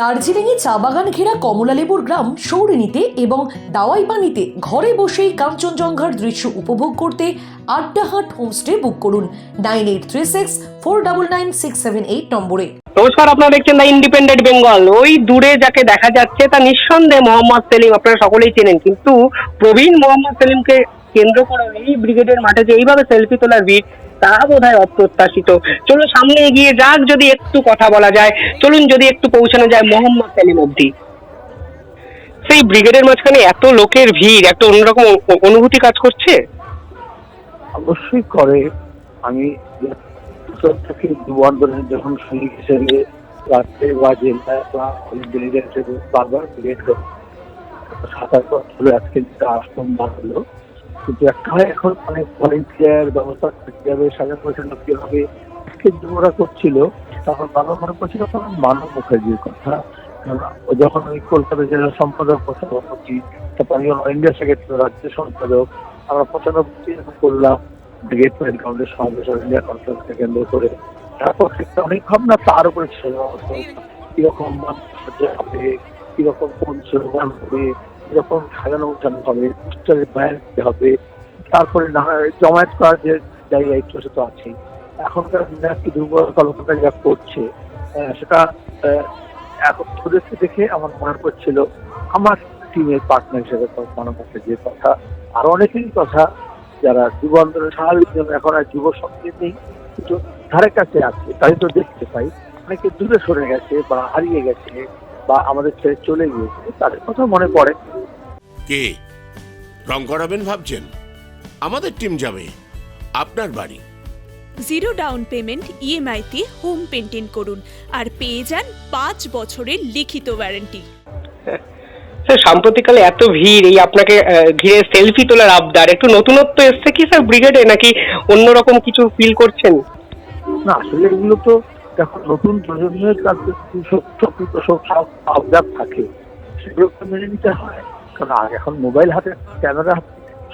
দার্জিলিংয়ে চা বাগান ঘেরা কমলালেবুর গ্রাম সৌরিনীতে এবং দাওয়াই পানিতে ঘরে বসেই কাঞ্চনজঙ্ঘার দৃশ্য উপভোগ করতে আড্ডা আড্ডাহাট হোমস্টে বুক করুন nine eight three six four double nine six seven eight নম্বরে। নমস্কার, আপনারা দেখছেন দ্য ইন্ডিপেন্ডেন্ট বেঙ্গল। ওই দূরে যাকে দেখা যাচ্ছে, তা নিঃসন্দেহে মোহাম্মদ সেলিম, আপনারা সকলেই চেনেন। কিন্তু প্রবীণ মোহাম্মদ সেলিমকে কেন্দ্র করে এই ব্রিগেডের মাঠে যে এইভাবে সেলফি তোলার ভিড় তা বোধ হয় অপ্রত্যাশিত। চলুন সামনে এগিয়ে যাক যদি একটু কথা বলা যায়। চলুন যদি একটু পৌঁছানো যায় মোহাম্মদ সেলিম অব্দি সেই ব্রিগেডের মাঝখানে এত লোকের ভিড়, একটা অন্যরকম অনুভূতি কাজ করছে? অবশ্যই করে। আমি যখন সৈনিক হিসেবে রাত্রে বা জেলায় বা ব্রিগেড হিসেবে বারবার ব্রিগেড সাতাশ বছর হলো আজকে যেটা আশ্রম বার হলো কিন্তু একটা এখন অনেক ভলেন্টিয়ার ব্যবস্থা হবে, সাজানো গোছানো কি হবে আজকে যুবরা করছিল, তখন বাবা মনে করছিল তখন মানব মুখার্জির কথা। যখন ওই কলকাতা জেলা সম্পাদক সভাপতি তারপর আমি ইন্ডিয়া সেক্রেটারি রাজ্য সম্পাদক, আমরা পঁচানব্বই করলাম ব্রিগেড পয়েন্ট কাউন্টের সমাবেশ ইন্ডিয়া কনফারেন্সকে কেন্দ্র করে, তারপর অনেক ভাবনা তার উপরে ছিল। কীরকম মানুষ হবে কীরকম কোন স্লোগান হবে কীরকম সাজানো গোছানো হবে পোস্টারের ব্যান হবে। তারপরে না জমায়েত করার যে জায়গা দায়িত্ব সে তো আছেই। এখনকার দিনে কি দুর্বল যা করছে সেটা এখন ওদেরকে দেখে আমার মনে পড়ছিল, আমার টিমের পার্টনার হিসেবে মনে পড়ছে যে কথা। আরও অনেকেরই কথা, যারা যুব আন্দোলন স্বাভাবিক জন্য এখন আর যুব সঙ্গে নেই, কিন্তু ধারে কাছে আছে, তাই তো দেখতে পাই। অনেকে দূরে সরে গেছে বা হারিয়ে গেছে। বা আমাদের ছেড়ে চলে গিয়েছে তাদের কথা মনে পড়ে। কে? রং করাবেন ভাবছেন? আমাদের টিম যাবে। আপনার বাড়ি। জিরো ডাউন পেমেন্ট ইএমআইতে হোম পেন্টিং করুন আর পেয়ে যান পাঁচ বছরের লিখিত ওয়ারেন্টি স্যার সাম্প্রতিককালে এত ভিড় এই আপনাকে ঘিরে সেলফি তোলার আবদার একটু নতুনত্ব এসছে কি স্যার ব্রিগেডে নাকি অন্যরকম কিছু ফিল করছেন? না আসলে এগুলো তো এখন নতুন প্রজন্মের কাছে সব সব- সব সব আবদার থাকে সেগুলোকে মেনে নিতে হয়। কারণ আগে এখন মোবাইল হাতে, ক্যামেরা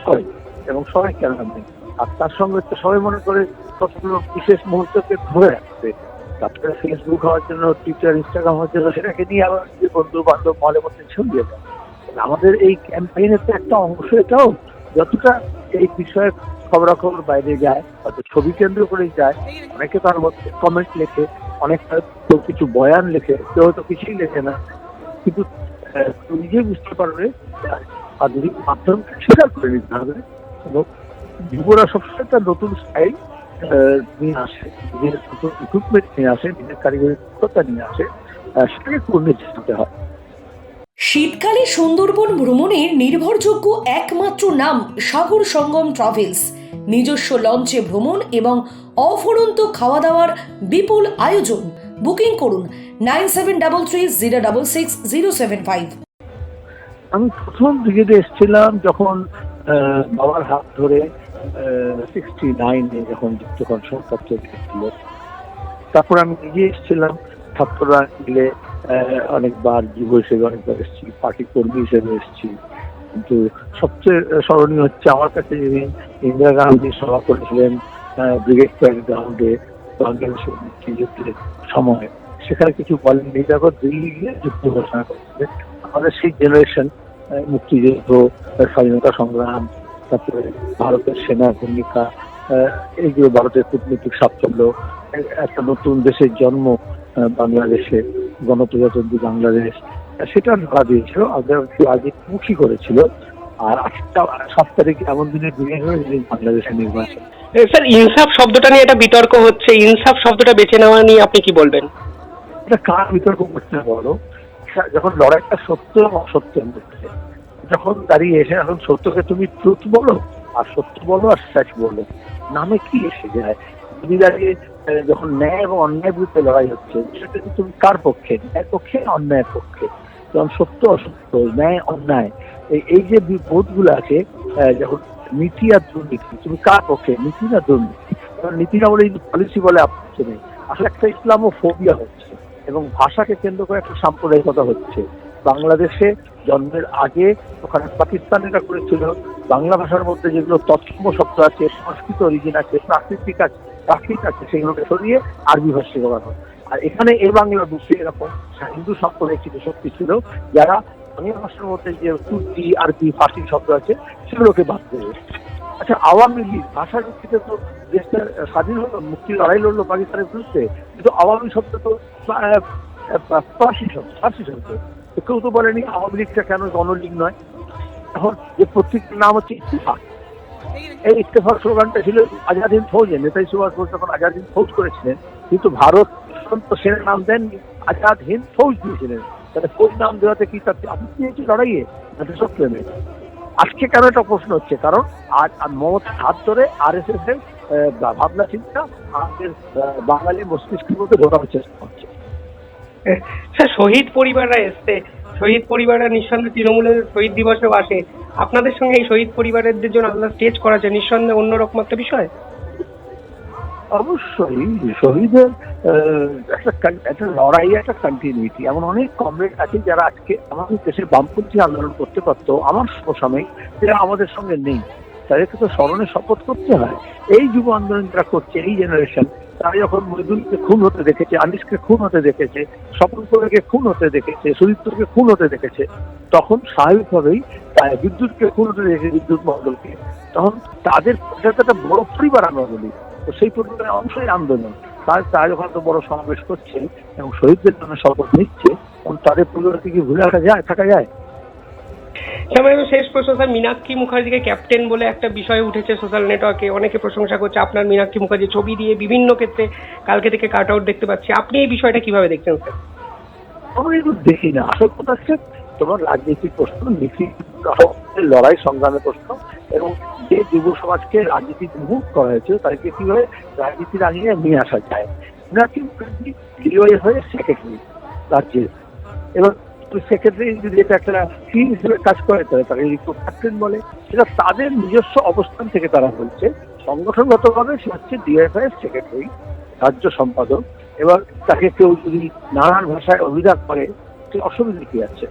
হয় এবং সবাই ক্যামেরা নেই আর তার সঙ্গে তো সবাই মনে করে কতগুলো বিশেষ মুহূর্তকে ধরে রাখবে তারপরে ফেসবুক হওয়ার জন্য টুইটার ইনস্টাগ্রাম হওয়ার জন্য সেটাকে নিয়ে আবার যে বন্ধু বান্ধব মলে মধ্যে ছড়িয়ে দেয়। আমাদের এই ক্যাম্পেইনের তো একটা অংশ এটাও, যতটা এই বিষয়ে খবরাখবর বাইরে যায়, হয়তো ছবি কেন্দ্র করেই যায়। অনেকে তার মধ্যে কমেন্ট লেখে অনেক কেউ কিছু বয়ান লেখে, কেউ হয়তো কিছুই লেখে না। কিন্তু নিজেই বুঝতে পারবে আধুনিক মাধ্যমকে স্বীকার করে নিতে হবে এবং যুবরা সবসময় তার নতুন স্টাইল নিয়ে আসে, নিজের নতুন ইকুইপমেন্ট নিয়ে আসে, নিজের কারিগরি দক্ষতা নিয়ে আসে সেটাকে পূর্ণে যেতে হয়। শীতকালে সুন্দরবন ভ্রমণের নির্ভরযোগ্য একমাত্র নাম সাগর সঙ্গম ট্রাভেলস নিজস্ব লঞ্চে ভ্রমণ এবং অফুরন্ত খাওয়া দাওয়ার বিপুল আয়োজন। বুকিং করুন nine seven double three zero double six zero seven five. আমি প্রথম ব্রিগেডে এসেছিলাম যখন বাবার হাত ধরে সিক্সটি নাইনে যখন যুক্তকরণ সরকার তৈরি তারপর আমি নিজে এসেছিলাম, ছাত্ররা মিলে অনেকবার যুব হিসেবে অনেকবার এসেছি পার্টি কর্মী হিসেবে এসেছি। কিন্তু সবচেয়ে স্মরণীয় হচ্ছে আমার কাছে যিনি ইন্দিরা গান্ধী সভা করেছিলেন ব্রিগেড প্যারেড গ্রাউন্ডে মুক্তিযুদ্ধের সময়। সেখানে কিছু বলেননি। তারপর দিল্লি গিয়ে যুদ্ধ ঘোষণা করেছিলেন, আমাদের সেই জেনারেশন মুক্তিযুদ্ধ স্বাধীনতা সংগ্রাম, তারপরে ভারতের সেনা ভূমিকা এইগুলো ভারতের কূটনৈতিক সাফল্য একটা নতুন দেশের জন্ম বাংলাদেশে, গণপ্রজাতন্ত্রী বাংলাদেশ সেটা ধরা দিয়েছিল আগে মুখী করেছিল। আর আজকে সাত তারিখে এমন দিনে বিয়ে হয়ে যেদিন বাংলাদেশের নির্বাচন। স্যার ইনসাফ শব্দটা নিয়ে একটা বিতর্ক হচ্ছে। ইনসাফ শব্দটা বেছে নেওয়া নিয়ে আপনি কি বলবেন? এটা কার বিতর্ক করতে বলো? যখন লড়াইটা সত্য এবং অসত্যের মধ্যে যখন দাঁড়িয়ে এসে এখন সত্যকে তুমি ট্রুথ বলো আর সত্য বলো আর স্যাচ বলো নামে কি এসে যায়? তুমি দাঁড়িয়ে যখন ন্যায় এবং অন্যায় বিরুদ্ধে লড়াই হচ্ছে সেটা তুমি কার পক্ষে? ন্যায় পক্ষে অন্যায়ের পক্ষে? যখন সত্য অসত্য, ন্যায়, অন্যায়। এই যে বোধগুলো আছে যখন নীতি আর দুর্নীতি, তুমি কার পক্ষে, নীতি না দুর্নীতি? কারণ নীতি না বলে পলিসি বলে আপত্তি নেই। আসলে একটা ইসলামো ফোবিয়া হচ্ছে, এবং ভাষাকে কেন্দ্র করে একটা সাম্প্রদায়িকতা হচ্ছে। বাংলাদেশে জন্মের আগে, ওখানে পাকিস্তানিরা করেছিল, বাংলা ভাষার মধ্যে যেগুলো তৎসম শব্দ আছে, সংস্কৃত অরিজিন আছে, প্রাকৃতিক আছে প্রাকৃত আছে, সেগুলোকে সরিয়ে আরবি ভাষা হয় আর এখানে এ বাংলা বুঝতে এরকম হিন্দু সম্প্রদায় কিছু শক্তি ছিল, যারা বাংলা ভাষার মধ্যে যে তুর্কি, আরবি, ফার্সি শব্দ আছে, সেগুলোকে বাদ দেবে আচ্ছা আওয়ামী লীগ ভাষার ভিত্তিতে তো দেশটা স্বাধীন হলো, মুক্তি লড়াই লড়লো পাকিস্তানের বিরুদ্ধে, কিন্তু আওয়ামী শব্দ তো ফার্সি শব্দ ফার্সি শব্দ। কেউ তো বলেনি আওয়ামী লীগটা কেন গণলীগ নয়। এখন যে পত্রিকার নাম হচ্ছে ইত্তেফাক। এই ইত্তেফাক স্লোগানটা ছিল আজাদিন ফৌজে নেতাজি সুভাষ বোস যখন আজাদ হিন্দ ফৌজ করেছিলেন, কিন্তু ভারত সন্ত সেনের নাম দেননি। আজাদ হিন্দ ফৌজ দিয়েছিলেন। তাহলে ফৌজ নাম দেওয়াতে কি তার আপত্তি হয়েছে লড়াইয়ে? না দেশপ্রেমে আজকে কেন এটা প্রশ্ন হচ্ছে? কারণ আজ আর মমতার হাত ধরে আর এস এস এর ভাবনা চিন্তা আমাদের বাঙালি মস্তিষ্কের মধ্যে ঢোকানোর চেষ্টা করছে স্যার, শহীদ পরিবাররা এসছে। শহীদ পরিবাররা নিঃসন্দেহে তৃণমূলের শহীদ দিবসেও আসে। আপনাদের সঙ্গে এই শহীদ পরিবারের জন্য আলাদা স্টেজ করা যায় নিঃসন্দেহে অন্যরকম একটা বিষয়? অবশ্যই শহীদের একটা একটা লড়াই, একটা কন্টিনিউটি এমন অনেক কমরেড আছে যারা আজকে আমাদের দেশে বামপন্থী আন্দোলন করতে পারতো, আমার সমসাময়িক, যারা আমাদের সঙ্গে নেই, তাদেরকে তো স্মরণে শপথ করতে হয়। এই যুব আন্দোলন যারা করছে, এই জেনারেশন তারা যখন মজদুরকে খুন হতে দেখেছে, আনিসকে খুন হতে দেখেছে স্বপন খুন হতে দেখেছে, সুদীপ্তকে খুন হতে দেখেছে, তখন স্বাভাবিকভাবেই বিদ্যুৎকে খুন হতে দেখেছে বিদ্যুৎ মন্ডলকে তখন তাদের একটা বড় পরিবার আমরা বলি। তো সেই পরিবারের অংশই আন্দোলন তার তারা যখন তো বড় সমাবেশ করছে এবং শহীদদের জন্য শপথ নিচ্ছে। তাদের পরিবারকে কি ভুলে রাখা যায় থাকা যায়? শেষ প্রশ্ন স্যার মীনাক্ষী মুখার্জিকে ক্যাপ্টেন বলে একটা বিষয় উঠেছে সোশ্যাল নেটওয়ার্কে। অনেকে প্রশংসা করছে আপনার মীনাক্ষী মুখার্জি ছবি দিয়ে বিভিন্ন ক্ষেত্রে কালকে থেকে কাট আউট দেখতে পাচ্ছি। আপনি এই বিষয়টা কীভাবে দেখছেন স্যার? এগুলো দেখি না। আসল কথা হচ্ছে তোমার রাজনীতির প্রশ্ন, নীতি লড়াই সংগ্রামের প্রশ্ন এবং যে যুব সমাজকে রাজনীতি মুখ করা হয়েছে তাদেরকে কীভাবে রাজনীতির আঙিনে নিয়ে আসা যায়। নাকি লিওয়ে হয়ে সেক্রেটারি রাজ্যের। এবং সেক্রেটারি যদি এটা একটা ফি হিসেবে কাজ করে, তাহলে তাকে ক্যাপ্টেন বলে, সেটা তাদের নিজস্ব অবস্থান থেকে তারা বলছে। সংগঠনগতভাবে সে হচ্ছে ডিএফআই সেক্রেটারি রাজ্য সম্পাদক। এবার তাকে কেউ যদি নানান ভাষায় অভিযোগ করে অসুবিধা কি আছে?